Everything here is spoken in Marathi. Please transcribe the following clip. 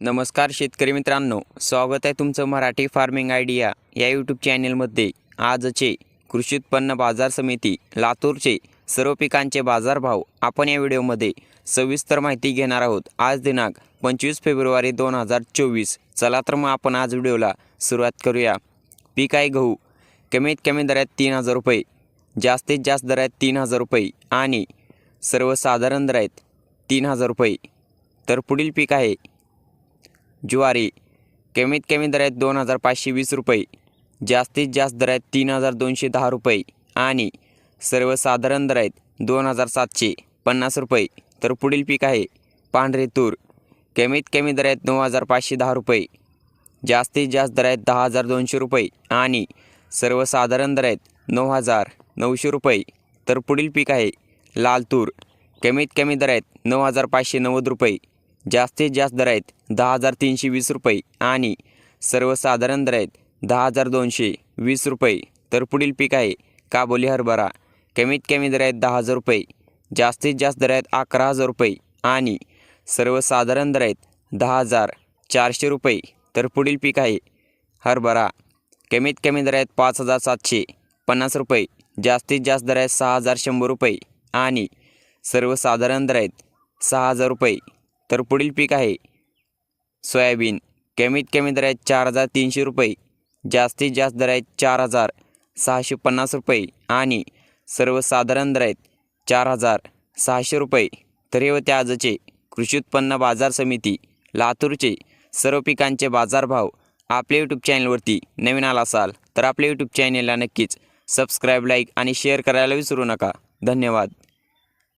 नमस्कार शेतकरी मित्रांनो स्वागत आहे तुमचं मराठी फार्मिंग आयडिया या यूट्यूब चॅनेलमध्ये आजचे कृषी उत्पन्न बाजार समिती लातूरचे सर्व पिकांचे बाजारभाव आपण या व्हिडिओमध्ये सविस्तर माहिती घेणार आहोत. आज दिनांक पंचवीस फेब्रुवारी दोन हजार चोवीस. चला तर मग आपण आज व्हिडिओला सुरुवात करूया. पीक आहे गहू कमीत कमी दरात तीन हजार रुपये जास्तीत जास्त दरात तीन हजार रुपये आणि सर्वसाधारण दरात तीन हजार रुपये. तर पुढील पीक आहे ज्वारी. कमीत कमी दर आहेत दोन हजार पाचशे वीस रुपये. जास्तीत जास्त दर आहेत तीन हजार दोनशे दहा रुपये. आणि सर्वसाधारण दर आहेत दोन हजार सातशे पन्नास रुपये. तर पुढील पीक आहे पांढरे तूर. कमीत कमी दर आहेत नऊ हजार पाचशे दहा रुपये. जास्तीत जास्त दर आहेत दहा हजार दोनशे रुपये. आणि सर्वसाधारण दर आहेत नऊ हजार नऊशे रुपये. तर पुढील पीक आहे लाल तूर. कमीत कमी दर आहेत नऊ हजार पाचशे नव्वद रुपये. जास्तीत जास्त दर आहेत दहा हजार तीनशे वीस रुपये आणि सर्वसाधारण दर आहेत दहा हजार दोनशे वीस रुपये. तर पुढील पीक आहे काबोली हरभरा. कमीत कमी दर आहेत दहा हजार रुपये. जास्तीत जास्त दर आहेत अकरा हजार रुपये आणि सर्वसाधारण दर आहेत दहा हजार चारशे रुपये. तर पुढील पीक आहे हरभरा. कमीत कमी दर आहेत पाच हजार सातशे पन्नास रुपये. जास्तीत जास्त दर आहेत सहा हजार शंभर रुपये आणि सर्वसाधारण दर आहेत सहा हजार रुपये. तर पुढील पीक आहे सोयाबीन. कमीत कमी दर आहेत चार हजार तीनशे रुपये. जास्तीत जास्त दर आहेत चार हजार सहाशे पन्नास रुपये. आणि सर्वसाधारण दर आहेत चार हजार सहाशे रुपये. तर हे होते आजचे कृषी उत्पन्न बाजार समिती लातूरचे सर्व पिकांचे बाजारभाव आपल्या यूट्यूब चॅनलवरती नवीन आला असाल तर आपल्या यूट्यूब चॅनलला नक्कीच सबस्क्राईब लाईक आणि शेअर करायला विसरू नका. धन्यवाद.